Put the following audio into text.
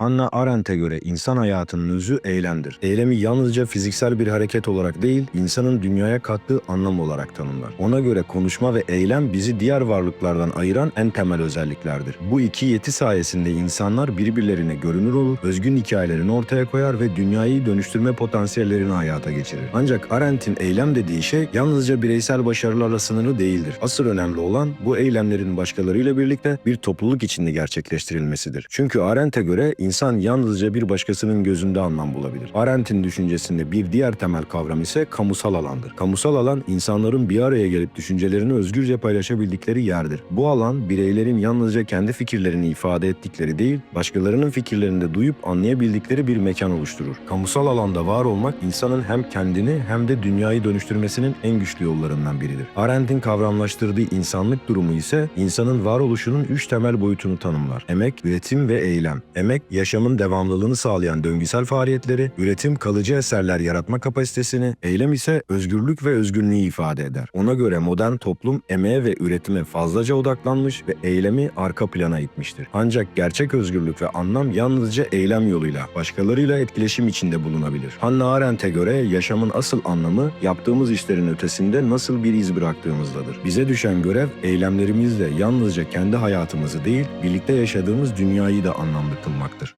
Hannah Arendt'e göre insan hayatının özü eylemdir. Eylemi yalnızca fiziksel bir hareket olarak değil, insanın dünyaya kattığı anlam olarak tanımlar. Ona göre konuşma ve eylem bizi diğer varlıklardan ayıran en temel özelliklerdir. Bu iki yeti sayesinde insanlar birbirlerine görünür olur, özgün hikayelerini ortaya koyar ve dünyayı dönüştürme potansiyellerini hayata geçirir. Ancak Arendt'in eylem dediği şey yalnızca bireysel başarılarla sınırlı değildir. Asıl önemli olan bu eylemlerin başkalarıyla birlikte bir topluluk içinde gerçekleştirilmesidir. Çünkü Arendt'e göre insan yalnızca bir başkasının gözünde anlam bulabilir. Arendt'in düşüncesinde bir diğer temel kavram ise kamusal alandır. Kamusal alan insanların bir araya gelip düşüncelerini özgürce paylaşabildikleri yerdir. Bu alan bireylerin yalnızca kendi fikirlerini ifade ettikleri değil, başkalarının fikirlerini de duyup anlayabildikleri bir mekan oluşturur. Kamusal alanda var olmak insanın hem kendini hem de dünyayı dönüştürmesinin en güçlü yollarından biridir. Arendt'in kavramlaştırdığı insanlık durumu ise insanın varoluşunun üç temel boyutunu tanımlar. Emek, üretim ve eylem. Emek, yaşamın devamlılığını sağlayan döngüsel faaliyetleri, üretim kalıcı eserler yaratma kapasitesini, eylem ise özgürlük ve özgünlüğü ifade eder. Ona göre modern toplum emeğe ve üretime fazlaca odaklanmış ve eylemi arka plana itmiştir. Ancak gerçek özgürlük ve anlam yalnızca eylem yoluyla, başkalarıyla etkileşim içinde bulunabilir. Hannah Arendt'e göre yaşamın asıl anlamı yaptığımız işlerin ötesinde nasıl bir iz bıraktığımızdadır. Bize düşen görev eylemlerimizle yalnızca kendi hayatımızı değil, birlikte yaşadığımız dünyayı da anlamlı kılmaktır.